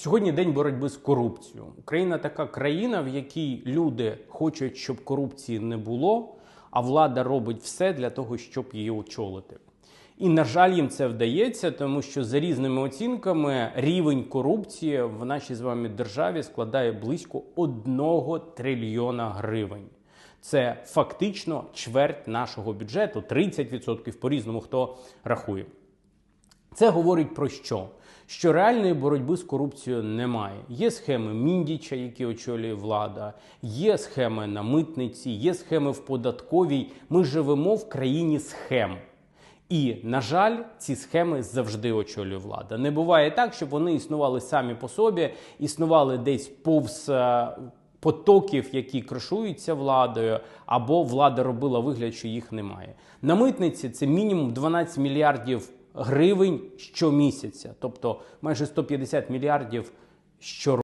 Сьогодні день боротьби з корупцією. Україна така країна, в якій люди хочуть, щоб корупції не було, а влада робить все для того, щоб її очолити. І, на жаль, їм це вдається, тому що за різними оцінками рівень корупції в нашій з вами державі складає близько 1 трильйона гривень. Це фактично чверть нашого бюджету, 30% по-різному хто рахує. Це говорить про що? Що реальної боротьби з корупцією немає. Є схеми Міндіча, які очолює влада, є схеми на митниці, є схеми в податковій. Ми живемо в країні схем. І, на жаль, ці схеми завжди очолює влада. Не буває так, щоб вони існували самі по собі, існували десь повз е, потоків, які кришуються владою, або влада робила вигляд, що їх немає. На митниці це мінімум 12 мільярдів гривень щомісяця, тобто майже 150 мільярдів щороку.